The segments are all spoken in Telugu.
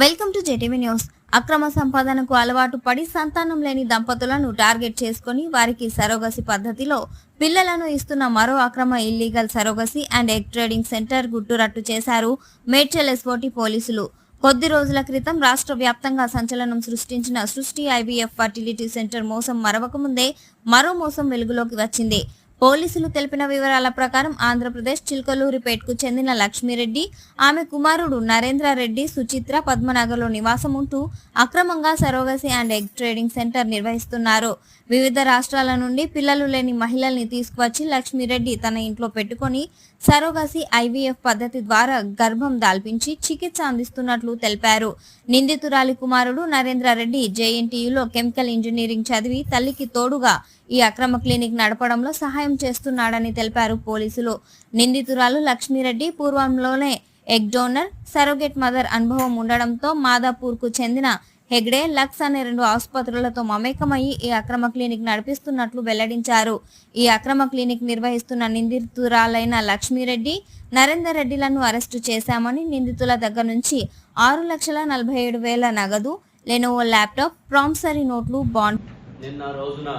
Welcome to జెటీవీ news. అక్రమ సంపాదనకు అలవాటు పడి సంతానం లేని దంపతులను టార్గెట్ చేసుకుని వారికి సరోగసి పద్ధతిలో పిల్లలను ఇస్తున్న మరో అక్రమ illegal surrogacy and egg trading centre గుట్టురట్టు చేశారు మేడ్చల్ ఎస్ఓటి పోలీసులు. కొద్ది రోజుల క్రితం రాష్ట్ర వ్యాప్తంగా సంచలనం సృష్టించిన సృష్టి ఐవీఎఫ్ ఫర్టిలిటీ సెంటర్ మోసం మరవకముందే మరో మోసం వెలుగులోకి వచ్చింది. పోలీసులు తెలిపిన వివరాల ప్రకారం ఆంధ్రప్రదేశ్ చిల్కలూరిపేట్కు చెందిన లక్ష్మీరెడ్డి ఆమె కుమారుడు నరేంద్రారెడ్డి సుచిత్ర పద్మనగర్లో నివాసం ఉంటూ అక్రమంగా surrogacy and egg trading centre నిర్వహిస్తున్నారు. వివిధ రాష్ట్రాల నుండి పిల్లలు లేని మహిళల్ని తీసుకువచ్చి లక్ష్మీరెడ్డి తన ఇంట్లో పెట్టుకొని సరోగసి ఐవీఎఫ్ పద్ధతి ద్వారా గర్భం దాల్పించి చికిత్స అందిస్తున్నట్లు తెలిపారు. నిందితురాలి కుమారుడు నరేంద్రారెడ్డి జేఎన్టీయులో కెమికల్ ఇంజనీరింగ్ చదివి తల్లికి తోడుగా ఈ అక్రమ క్లినిక్ నడపడంలో సహాయం చేస్తున్నాడని తెలిపారు పోలీసులు. నిందితురాలు లక్ష్మీరెడ్డి పూర్వంలోనే ఎగ్ డోనర్ సరోగేట్ మదర్ అనుభవం ఉండడంతో మాదాపూర్కు చెందిన హెగ్డే లక్స్ అనే రెండు ఆసుపత్రులతో మమేకమయ్యి ఈ అక్రమ క్లినిక్ నడిపిస్తున్నట్లు వెల్లడించారు. ఈ అక్రమ క్లినిక్ నిర్వహిస్తున్న నిందితురాలైన లక్ష్మీరెడ్డి నరేందర్ రెడ్డిలను అరెస్టు చేశామని నిందితుల దగ్గర నుంచి ఆరు లక్షల నలభై ఏడు వేల నగదు లెనోవో ల్యాప్టాప్ ప్రామిసరీ నోట్లు బాండ్ నిన్న రోజున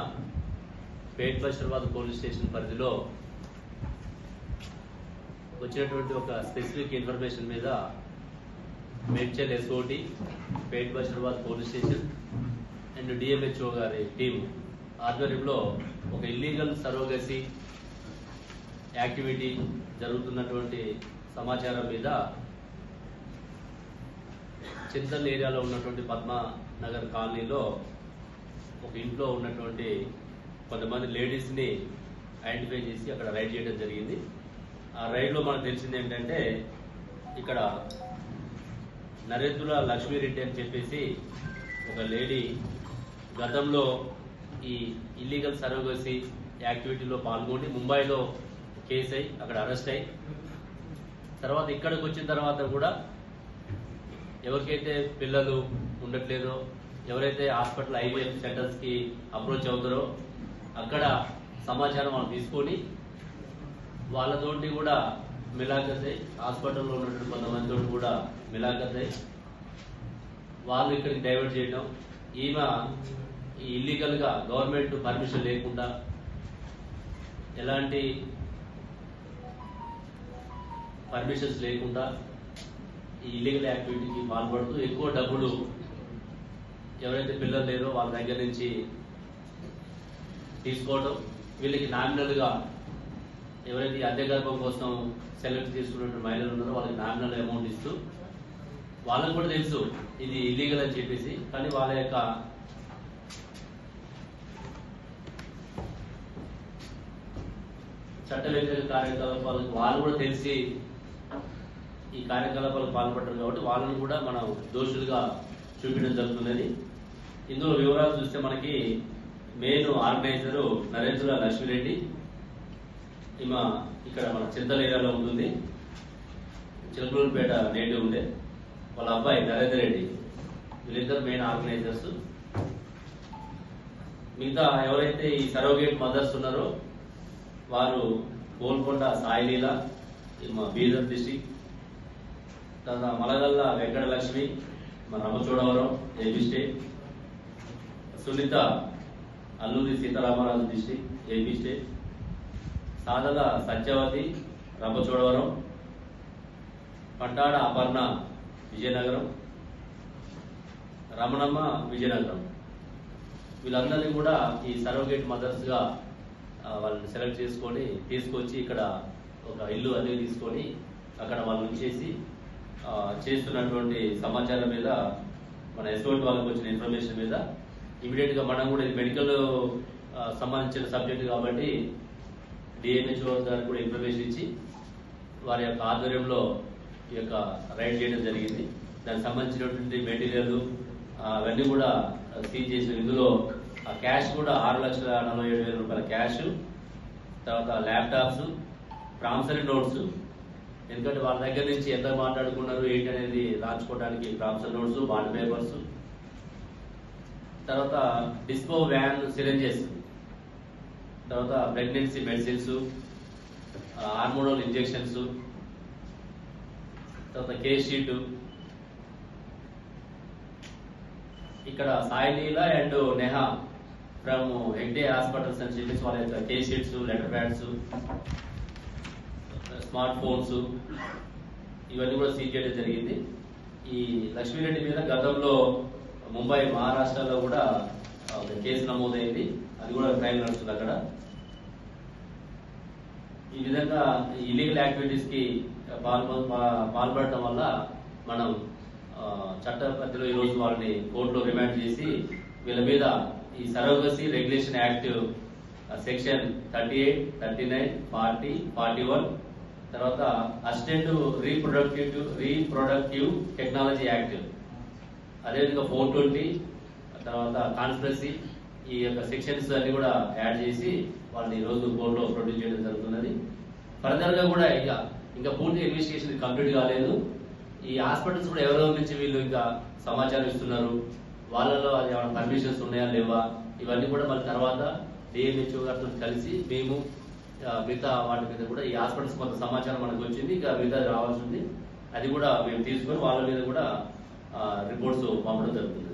పేట్ బషీర్బాద్ పోలీస్ స్టేషన్ పరిధిలో వచ్చినటువంటి ఒక స్పెసిఫిక్ ఇన్ఫర్మేషన్ మీద Medchal SOT Pet Basheerabad police station and DMHO గారి టీం ఆధ్వర్యంలో ఒక ఇల్లీగల్ సరోగసి యాక్టివిటీ జరుగుతున్నటువంటి సమాచారం మీద చింతల్ ఏరియాలో ఉన్నటువంటి పద్మనగర్ కాలనీలో ఒక ఇంట్లో ఉన్నటువంటి కొంతమంది లేడీస్ని ఐడెంటిఫై చేసి అక్కడ రైడ్ చేయడం జరిగింది. ఆ రైడ్లో మనకు తెలిసింది ఏంటంటే ఇక్కడ నరేంద్ర లక్ష్మీరెడ్డి అని చెప్పేసి ఒక లేడీ గతంలో ఈ ఇల్లీగల్ సర్వగసీ యాక్టివిటీలో పాల్గొని ముంబైలో కేసు అయి అక్కడ అరెస్ట్ అయి తర్వాత ఇక్కడికి వచ్చిన తర్వాత కూడా ఎవరికైతే పిల్లలు ఉండట్లేదో ఎవరైతే హాస్పిటల్ ఐవీఎఫ్ సెంటర్స్కి అప్రోచ్ అవుతారో అక్కడ సమాచారం మనం తీసుకొని వాళ్ళతోటి కూడా మిలాఖత్ హాస్పిటల్లో ఉన్నటువంటి కొంతమందితో కూడా మిలాఖత్ వాళ్ళు ఇక్కడికి డైవర్ట్ చేయడం ఈమె ఈ ఇల్లీగల్గా గవర్నమెంట్ పర్మిషన్ లేకుండా ఎలాంటి పర్మిషన్స్ లేకుండా ఈ ఇల్లీగల్ యాక్టివిటీకి పాల్పడుతూ ఎక్కువ డబ్బులు ఎవరైతే పిల్లలు లేరో వాళ్ళ దగ్గర నుంచి తీసుకోవడం వీళ్ళకి నామినల్గా ఎవరైతే అద్దె గర్భం కోసం సెలెక్ట్ చేసుకున్నటువంటి మహిళలు ఉన్నారో వాళ్ళకి నామినల్ అమౌంట్ ఇస్తూ వాళ్ళకు కూడా తెలుసు ఇది ఇల్లీగల్ అని చెప్పేసి కానీ వాళ్ళ యొక్క చట్ట వ్యతిరేక కార్యకలాపాలకు వాళ్ళు కూడా తెలిసి ఈ కార్యకలాపాలకు పాల్పడ్డారు కాబట్టి వాళ్ళని కూడా మనం దోషులుగా చూపించడం జరుగుతున్నది ఇందులో వివరాలు చూస్తే మనకి మెయిన్ ఆర్గనైజర్ నరేంద్ర లక్ష్మిరెడ్డి. ఈమె ఇక్కడ మన చింతల ఏరియాలో ఉంటుంది. చిలకలూరుపేట నేటివ్ ఉండే. వాళ్ళ అబ్బాయి నరేంద్ర రెడ్డి. వీళ్ళిద్దరు మెయిన్ ఆర్గనైజర్స్. మిగతా ఎవరైతే ఈ సరోగేట్ మదర్స్ ఉన్నారో వారు గోల్కొండ సాయిలీల మా బీదర్ డిస్టిక్. తర్వాత మలగల్ల వెంకటలక్ష్మి మన Rampachodavaram AP state. Sunitha Alluri Sitaramaraju district AP state Sadala Satyavathi Rampachodavaram Pattada Aparna Vizianagaram Ramanamma Vizianagaram. వీళ్ళందరినీ కూడా ఈ సర్వగేట్ మదర్స్గా వాళ్ళని సెలెక్ట్ చేసుకొని తీసుకొచ్చి ఇక్కడ ఒక ఇల్లు అనేది తీసుకొని అక్కడ వాళ్ళు ఉంచేసి చేస్తున్నటువంటి సమాచారం మీద మన ఎస్ఓటి వాళ్ళకి వచ్చిన ఇన్ఫర్మేషన్ మీద ఇమీడియట్గా మనం కూడా ఇది మెడికల్ సంబంధించిన సబ్జెక్ట్ కాబట్టి డిఎన్హెచ్ఓ గారికి కూడా ఇన్ఫర్మేషన్ ఇచ్చి వారి యొక్క ఆధ్వర్యంలో ఈ యొక్క రైడ్ చేయడం జరిగింది. దానికి సంబంధించినటువంటి మెటీరియల్ అవన్నీ కూడా సీజ్ చేసిన ఇందులో ఆ క్యాష్ కూడా ఆరు లక్షల నలభై ఏడు వేల రూపాయల క్యాష్ తర్వాత ల్యాప్టాప్స్ ప్రామిసరీ నోట్స్ ఎందుకంటే వాళ్ళ దగ్గర నుంచి ఎంత మాట్లాడుకున్నారు ఏంటి అనేది రాసుకోవడానికి ప్రామిసరీ నోట్స్ బాండ్ పేపర్స్ తర్వాత డిస్పో వ్యాన్ సిరంజెస్ తర్వాత ప్రెగ్నెన్సీ మెడిసిన్స్ హార్మోనల్ ఇంజెక్షన్స్ తర్వాత కే షీటు. ఇక్కడ Saileela and Neha from Hegde hospitals అని చెప్పేసి వాళ్ళ యొక్క K sheets letter pads smart phones ఇవన్నీ కూడా సీజ్ చేయడం జరిగింది. ఈ లక్ష్మీరెడ్డి మీద గతంలో ముంబై మహారాష్ట్రలో కూడా ఒక కేసు నమోదైంది. అది కూడా క్రైమ్ నడుస్తుంది అక్కడ. ఈ విధంగా ఇల్లీగల్ యాక్టివిటీస్కి పాల్పడటం వల్ల మనం ఆ, చట్ట పరిధిలో ఈరోజు వాళ్ళని కోర్టులో రిమాండ్ చేసి వీళ్ళ మీద ఈ surrogacy regulation act section thirty eight thirty nine forty forty one తర్వాత assistant reproductive reproductive technology act. అదేవిధంగా ఫోర్ ట్వంటీ తర్వాత కాన్స్పరసీ ఈ యొక్క సెక్షన్స్ అన్ని కూడా యాడ్ చేసి వాళ్ళని ఈ రోజు కోర్టులో ప్రొడ్యూస్ చేయడం జరుగుతున్నది. ఫర్దర్గా కూడా ఇంకా ఇంకా పూర్తి ఇన్వెస్టిగేషన్ కంప్లీట్ కాలేదు. ఈ హాస్పిటల్స్ కూడా ఎవరెవరి నుంచి వీళ్ళు ఇంకా సమాచారం ఇస్తున్నారు? వాళ్ళలో అది ఏమైనా పర్మిషన్స్ ఉన్నాయా లేవా? ఇవన్నీ కూడా మళ్ళీ తర్వాత డిఎంహెచ్ఓ గారితో కలిసి మేము మిగతా వాటి మీద కూడా ఈ హాస్పిటల్స్ కొంత సమాచారం మనకు వచ్చింది. ఇంకా మిగతా రావాల్సి ఉంది. అది కూడా మేము తీసుకొని వాళ్ళ మీద కూడా రిపోర్ట్స్ పంపడం జరుగుతుంది